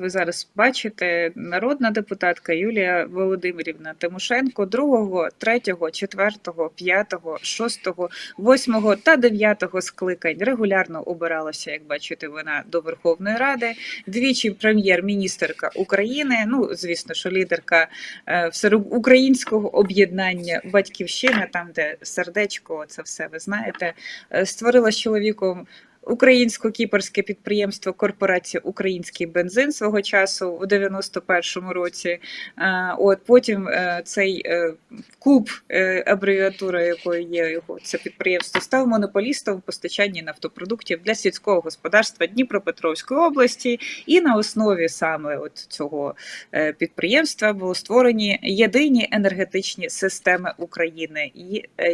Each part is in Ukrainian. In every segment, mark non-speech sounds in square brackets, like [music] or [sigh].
Ви зараз бачите, народна депутатка Юлія Володимирівна Тимошенко 2, 3, 4, 5, 6, 8 та 9 скликань регулярно обиралася, як бачите, вона до Верховної Ради. Двічі прем'єр-міністерка України. Ну, звісно, що лідерка е, всеукраїнського об'єднання Батьківщина, там де сердечко, це все ви знаєте, е, створила з чоловіком Українсько-кіпрське підприємство Корпорація Український бензин свого часу у 91-му році. Е, От потім е, цей е, куб, абревіатура якої є його це підприємство, став монополістом в постачанні нафтопродуктів для сільського господарства Дніпропетровської області. І на основі саме от цього підприємства було створені єдині енергетичні системи України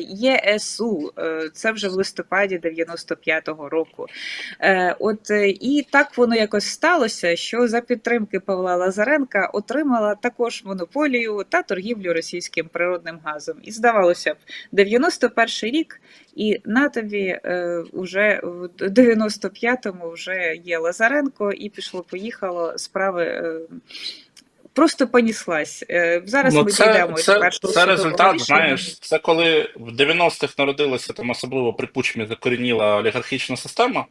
ЄСУ. Це вже в листопаді 95-го року. Е, От е, і так воно якось сталося, що за підтримки Павла Лазаренка отримала також монополію та торгівлю російським природним газом. І здавалося б, 91 рік, і на тобі е, вже в 95-му вже є Лазаренко, і пішло поїхало справи. Е, Просто поніслась. Е, Зараз Ну, ми це, дійдемо це, першого це результат, рішення. знаєш, це коли в 90-х народилася там особливо при Кучмі закорініла олігархічна система.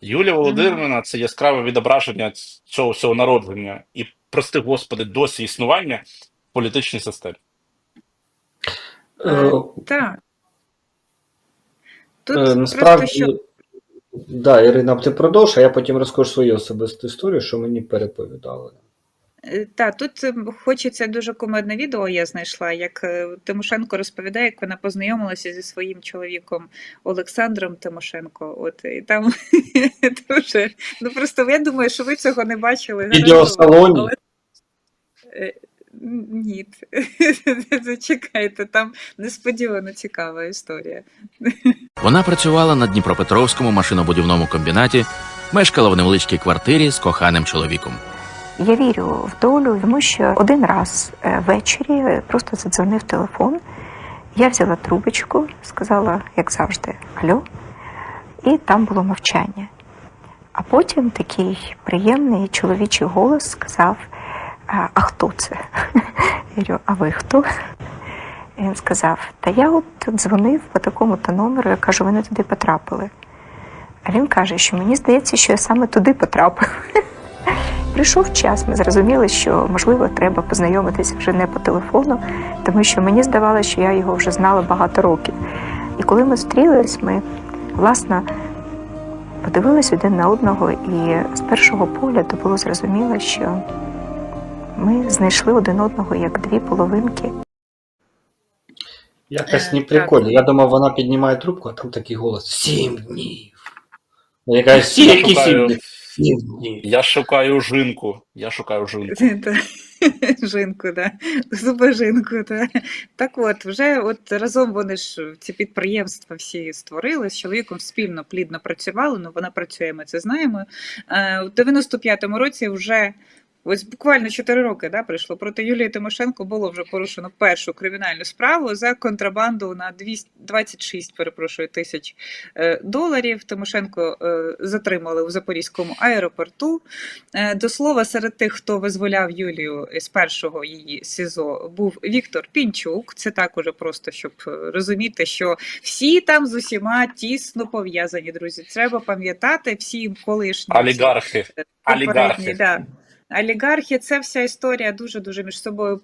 Юлія Володимирівна це яскраве відображення цього всього народження і, прости господи, досі існування в політичній системі. Е, Так. Тут е, Насправді, що да, Ірина, ти продовж, а я потім розкажу свою особисту історію, що мені переповідали. Е, Та тут е, хочеться дуже кумедне відео. Я знайшла, як е, Тимошенко розповідає, як вона познайомилася зі своїм чоловіком Олександром Тимошенко. От і там [laughs] дуже ну просто я думаю, що ви цього не бачили. Відеосалоні. Але- Е, Ні, [laughs] зачекайте, там несподівано цікава історія. Вона працювала на Дніпропетровському машинобудівному комбінаті, мешкала в невеличкій квартирі з коханим чоловіком. Я вірю в долю, тому що один раз е, ввечері е, просто задзвонив телефон. Я взяла трубочку, сказала, як завжди, алло, і там було мовчання. А потім такий приємний чоловічий голос сказав: А, хто це? [laughs] Я говорю, а ви хто? І він сказав: Та я от дзвонив по такому-то номеру, я кажу, ви не туди потрапили. А він каже, що мені здається, що я саме туди потрапив. [laughs] Прийшов час, ми зрозуміли, що можливо треба познайомитися вже не по телефону, тому що мені здавалося, що я його вже знала багато років. І коли ми зустрілись, ми власне подивились один на одного, і з першого погляду було зрозуміло, що ми знайшли один одного як дві половинки. Якось Е, не прикольно. Я думав, вона піднімає трубку, а там такий голос: Сім днів. Я кажу, сім, які сім днів? Сім ні. Я шукаю жінку. Я шукаю жінку. [laughs] Жінку, да. Зубожинку, да. Так от, вже от разом вони ж ці підприємства всі створили, з чоловіком спільно плідно працювали, ну вона працює, ми це знаємо. Е, У 95-му році вже. Ось буквально 4 роки да, прийшло. Проти Юлії Тимошенко було вже порушено першу кримінальну справу за контрабанду на 200 26 перепрошую, тисяч е, доларів. Тимошенко е, затримали у Запорізькому аеропорту. Е, До слова, серед тих, хто визволяв Юлію з першого її СІЗО, був Віктор Пінчук. Це так уже просто, щоб розуміти, що всі там з усіма тісно пов'язані, друзі. Треба пам'ятати всі колишні Олігархи. Олігархи. Да. Олігархи, це вся історія дуже дуже між собою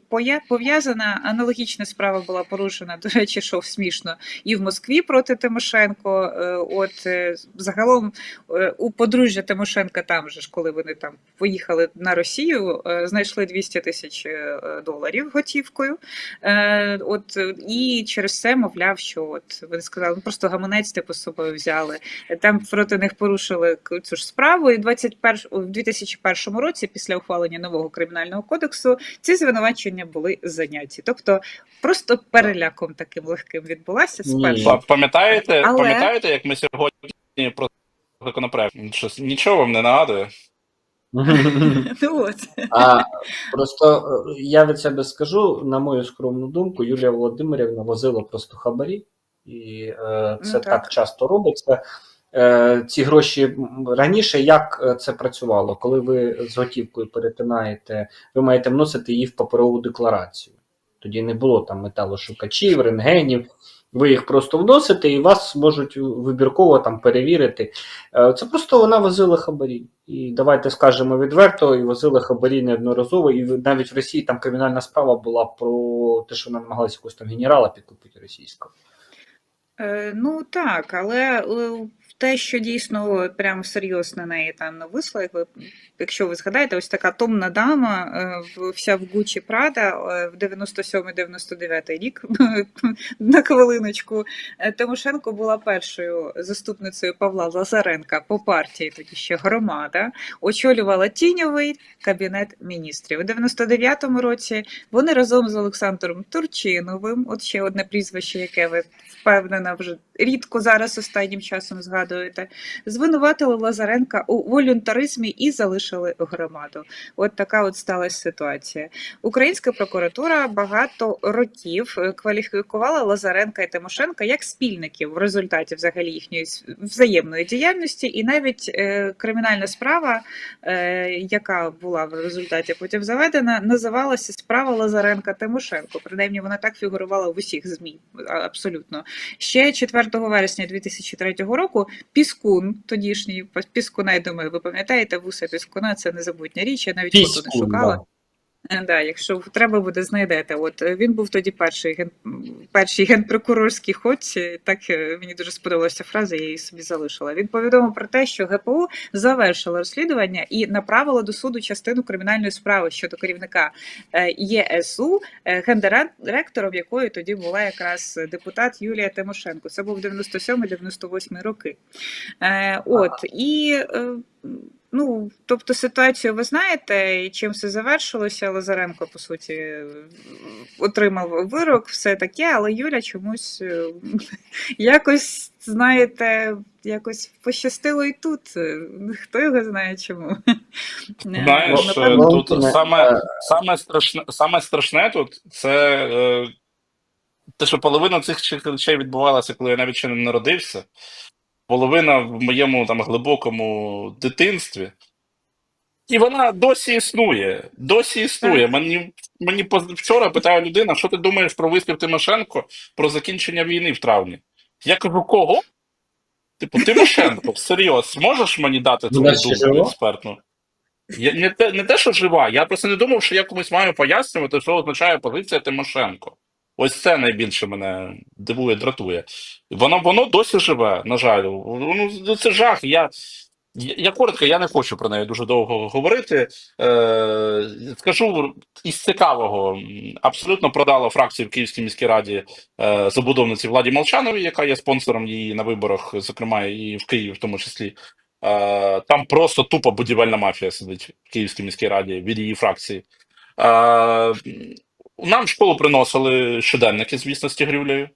пов'язана. Аналогічна справа була порушена, до речі, що смішно, і в Москві проти Тимошенко. Е, От е, загалом е, у подружжя Тимошенка, там же ж, коли вони там поїхали на Росію, знайшли 200 тисяч доларів готівкою. От і через це мовляв, що от вони сказали, ну просто гаманець типу з собою взяли. Там проти них порушили цю ж справу. І 21, у 2001 році, після ухвалення нового кримінального кодексу, ці звинувачення були заняті. Тобто просто переляком таким легким відбулася спершу. Пам'ятаєте, Але- пам'ятаєте, як ми сьогодні про законопроект? Щось нічого вам не нагадує? Ну. А просто е, я від себе скажу, на мою скромну думку, Юлія Володимирівна возила просто хабарі, і е, це Ну, так. так. часто робиться. Е, ці гроші раніше, як е, це працювало? Коли ви з готівкою перетинаєте, ви маєте вносити її в паперову декларацію. Тоді не було там металошукачів, рентгенів. Ви їх просто вносите і вас можуть вибірково там перевірити. Е, Це просто вона возила хабарі. І давайте скажемо відверто, і возили хабарі неодноразово. І навіть в Росії там кримінальна справа була про те, що вона намагалася якогось там генерала підкупити російського. Ну так, але те, що дійсно прям серйозно на неї там нависло, як ви, якщо ви згадаєте, ось така томна дама, е, вся в Гучі Прада в 97-99 рік, [laughs] на хвилиночку, е, Тимошенко була першою заступницею Павла Лазаренка по партії, тоді ще громада, очолювала тіньовий кабінет міністрів. У 99-му році вони разом з Олександром Турчиновим, от ще одне прізвище, яке ви впевнена вже рідко зараз останнім часом згадуєте, звинуватили Лазаренка у волюнтаризмі і залишили громаду. От така от сталася ситуація. Українська прокуратура багато років е, кваліфікувала Лазаренка і Тимошенка як спільників в результаті взагалі їхньої взаємної діяльності, і навіть е, кримінальна справа, е, яка була в результаті потім заведена, називалася справа Лазаренка Тимошенко. Принаймні вона так фігурувала в усіх змі. Абсолютно. Ще 4 вересня 2003 року Піскун, тодішній Піскуна, я думаю, ви пам'ятаєте, вуса Піскуна це незабутня річ. Я навіть фото не шукала. Да. Е, якщо треба буде, знайдете. От е, він був тоді перший ген перший генпрокурорський ход. е, Так е, мені дуже сподобалася фраза, я її собі залишила. Він повідомив про те, що ГПУ завершило розслідування і направило до суду частину кримінальної справи щодо керівника ЄСУ, гендиректором якої тоді була якраз депутат Юлія Тимошенко. Це був 97-98 роки. От і. Ну, тобто ситуацію ви знаєте, і чим все завершилося. Лазаренко, по суті, отримав вирок, все таке, але Юля чомусь е, [laughs] якось, знаєте, якось пощастило і тут. Хто його знає чому. [laughs] Знаєш, напевно, е, тут саме, е, саме, страшне, саме страшне тут це те, що половина цих речей відбувалася, коли я навіть ще не народився. Половина в моєму там глибокому дитинстві. І вона досі існує. Досі існує. Мені, мені вчора питає людина, що ти думаєш про вислів Тимошенко про закінчення війни в травні? Я кажу, кого? Типу, Тимошенко, [laughs] всерйоз, можеш мені дати твою думку експертну? Я, не, те, не те, що жива, я просто не думав, що я комусь маю пояснювати, що означає позиція Тимошенко. Ось це найбільше мене дивує, дратує. Воно, воно досі живе, на жаль. Ну, це жах. Я, я, коротко, я не хочу про неї дуже довго говорити. Е, скажу із цікавого: абсолютно продала фракцію в Київській міській раді е, забудовниці Владі Молчановій, яка є спонсором її на виборах, зокрема і в Києві, в тому числі. Е, там просто тупо будівельна мафія сидить в Київській міській раді від її фракції. Е, нам в школу приносили щоденники, звісно, з тігрюлею.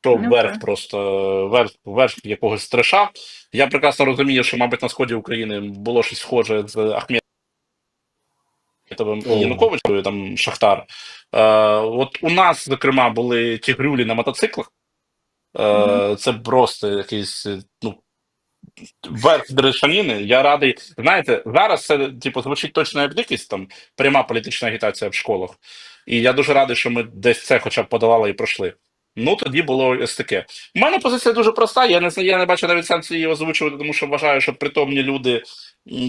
То Ну, верх просто верх, верх якогось треша. Я прекрасно розумію, що, мабуть, на сході України було щось схоже з Ахметовим і О. Януковичем, там Шахтар. Е, от у нас, зокрема, були тігрюлі на мотоциклах. Е, Мгм. Це просто якийсь, ну, верх дрешаніни. Я радий. Знаєте, зараз це типу звучить точно як дикість, там пряма політична агітація в школах. І я дуже радий, що ми десь це хоча б подолали і пройшли. Ну тоді було ось таке. У мене позиція дуже проста. Я не я не бачу навіть сенсу її озвучувати, тому що вважаю, що притомні люди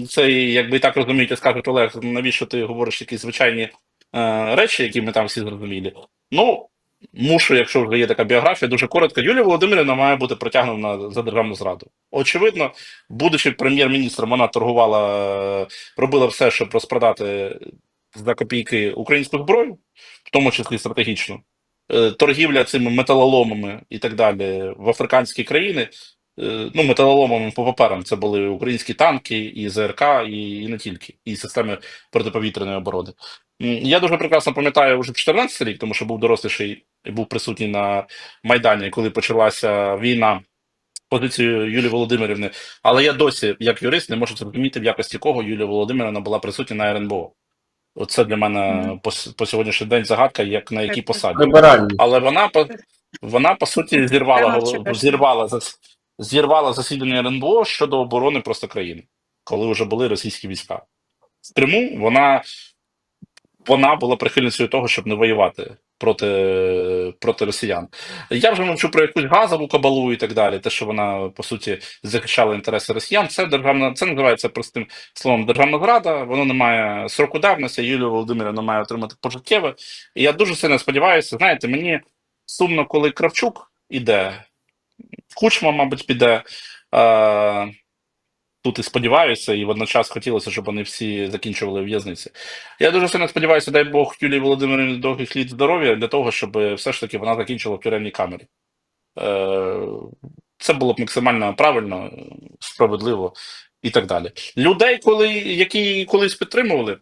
це якби так розуміють, і скажуть Олег, навіщо ти говориш якісь звичайні е, речі, які ми там всі зрозуміли. Ну, мушу, якщо вже є така біографія, дуже коротко. Юлія Володимирівна має бути притягнена за державну зраду. Очевидно, будучи прем'єр-міністром, вона торгувала, е, робила все, щоб розпродати за копійки українську зброю, в тому числі стратегічну. Е, Торгівля цими металоломами і так далі в африканські країни. е, Ну, металоломами по паперам це були українські танки, і ЗРК, і, і не тільки, і системи протиповітряної оборони. Я дуже прекрасно пам'ятаю вже 14 рік, тому що був доросліший і був присутній на Майдані, коли почалася війна. Позицію Юлії Володимирівни, але я досі, як юрист, не можу зрозуміти, в якості кого Юлія Володимирівна була присутня на РНБО. Оце для мене Мгм. по, по сьогоднішній день загадка, як на якій посаді. Либеральні. Але вона по вона по суті зірвала зірвала зірвала засідання РНБО щодо оборони просто країни, коли вже були російські війська. В Криму вона, вона була прихильницею того, щоб не воювати проти, проти росіян. Я вже мовчу про якусь газову кабалу і так далі. Те, що вона по суті захищала інтереси росіян, це державна, це називається простим словом державна зрада. Воно не має сроку давності. Юлія Володимирівна має отримати пожиттєве. І я дуже сильно сподіваюся, знаєте, мені сумно, коли Кравчук іде, Кучма, мабуть, піде. Е, тут і сподіваюся, і водночас хотілося, щоб вони всі закінчували в'язниці. Я дуже сильно сподіваюся, дай Бог Юлії Володимирівні довгих літ здоров'я для того, щоб все ж таки вона закінчила в тюремній камері. Е, це було б максимально правильно, справедливо і так далі. Людей, коли, які колись підтримували,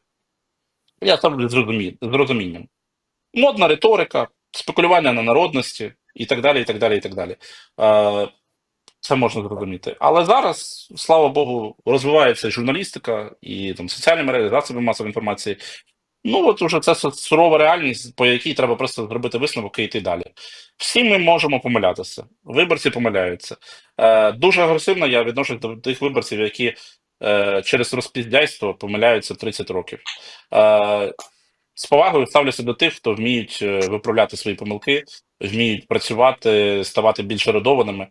я ставлю з розумінням. Модна риторика, спекулювання на народності і так далі. і так далі, і так далі. Е, Це можна зрозуміти. Але зараз, слава Богу, розвивається журналістика і там соціальні мережі, засоби масової інформації. Ну, от уже це сурова реальність, по якій треба просто зробити висновок і йти далі. Всі ми можемо помилятися. Виборці помиляються. Е, дуже агресивно я відношусь до тих виборців, які е, через розпіздяйство помиляються 30 років. Е, з повагою ставлюся до тих, хто вміють е, виправляти свої помилки, вміють працювати, ставати більш ерудованими, е,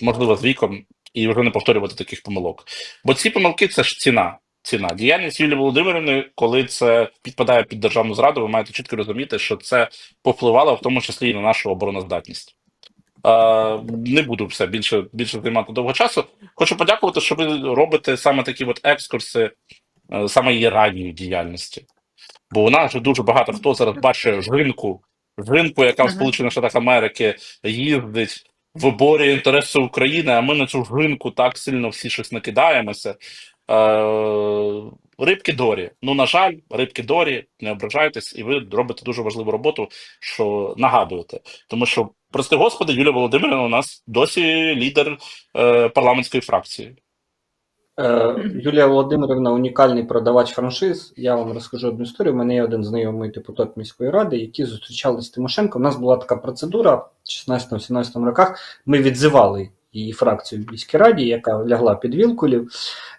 можливо, з віком, і вже не повторювати таких помилок. Бо ці помилки це ж ціна. Ціна. Діяльність Юлії Володимирівни, коли це підпадає під державну зраду, ви маєте чітко розуміти, що це повпливало в тому числі і на нашу обороноздатність. Е, не буду все більше, більше займати довго часу. Хочу подякувати, що ви робите саме такі от екскурси, е, саме її ранньої діяльності. Бо у нас же дуже багато хто зараз бачить жінку, жінку, яка в Сполучених Штатах Америки їздить, виборює інтереси України, а ми на цю ринку так сильно всі щось накидаємося. Е, рибки Дорі. Ну, на жаль, рибки Дорі, не ображайтесь, і ви робите дуже важливу роботу, що нагадуєте. Тому що, прости господи, Юлія Володимирівна у нас досі лідер е, парламентської фракції. Е, Юлія Володимирівна унікальний продавач франшиз. Я вам розкажу одну історію. У мене є один знайомий депутат міської ради, які зустрічалися з Тимошенко. У нас була така процедура в 16-17 роках. Ми відзивали її фракцію в міській раді, яка лягла під Вілкулів.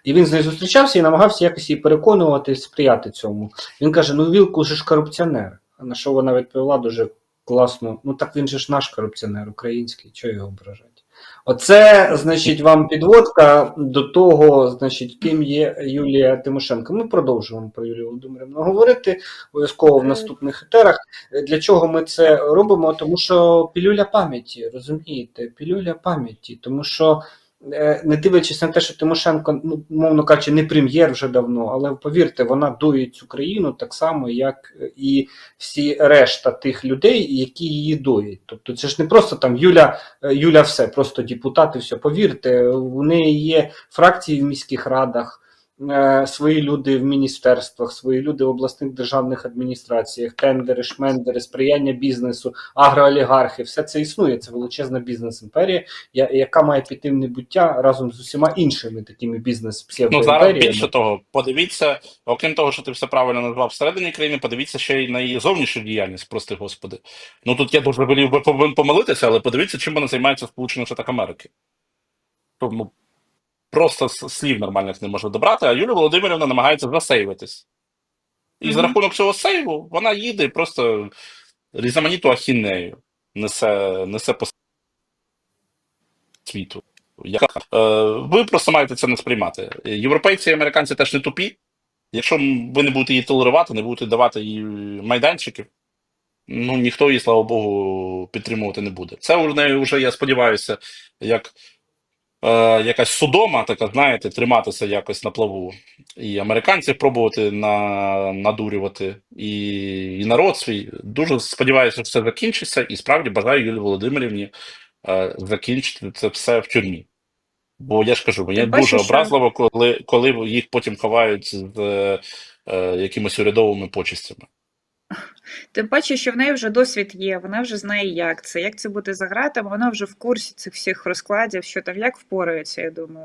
І він з нею зустрічався і намагався якось її переконувати, сприяти цьому. Він каже: Ну, Вілкул же ж корупціонер. А на що вона відповіла дуже класно: ну так він же ж наш корупціонер, український, чого його ображати? Оце, значить, вам підводка до того, значить, ким є Юлія Тимошенко. Ми продовжуємо про Юлію Володимирівну говорити обов'язково в наступних етерах. Для чого ми це робимо? Тому що пілюля пам'яті, розумієте, пілюля пам'яті, тому що. Е, Не дивлячись на те, що Тимошенко, ну мовно кажучи, не прем'єр вже давно, але повірте, вона дує цю країну так само, як і всі решта тих людей, які її доють. Тобто це ж не просто там Юля, е, Юля все, просто депутати, все. Повірте, у неї є фракції в міських радах, свої люди в міністерствах, свої люди в обласних державних адміністраціях, тендери, шмендери, сприяння бізнесу, агроолігархи. Все це існує. Це величезна бізнес-імперія, яка має піти в небуття разом з усіма іншими такими Ну бізнес-псевдоімперіями. зараз більше того, подивіться, окрім того, що ти все правильно назвав всередині країни, подивіться ще й на її зовнішню діяльність, прости господи. Ну тут я дуже волів би помилитися, але подивіться, чим вона займається Сполучених Штатах Америки. Просто слів нормальних не можна добрати, а Юлія Володимирівна намагається засейвитись. І за рахунок цього сейву вона їде і просто різноманітну ахінею несе, несе по світу. Яка, е, ви просто маєте це не сприймати. Європейці і американці теж не тупі. Якщо ви не будете її толерувати, не будете давати їй майданчиків, ну ніхто її, слава Богу, підтримувати не буде. Це у неї вже, я сподіваюся, як якась судома, така, знаєте, триматися якось на плаву. І американців пробувати на, надурювати, і, і народ свій. Дуже сподіваюся, що все закінчиться, і справді бажаю Юлії Володимирівні е, закінчити це все в тюрмі. Бо я ж кажу, мені дуже образливо, коли, коли їх потім ховають з е, е, якимись урядовими почестями. Тим паче, що в неї вже досвід є, вона вже знає, як це, як це бути за гратами, вона вже в курсі цих всіх розкладів, що там як впорається, я думаю.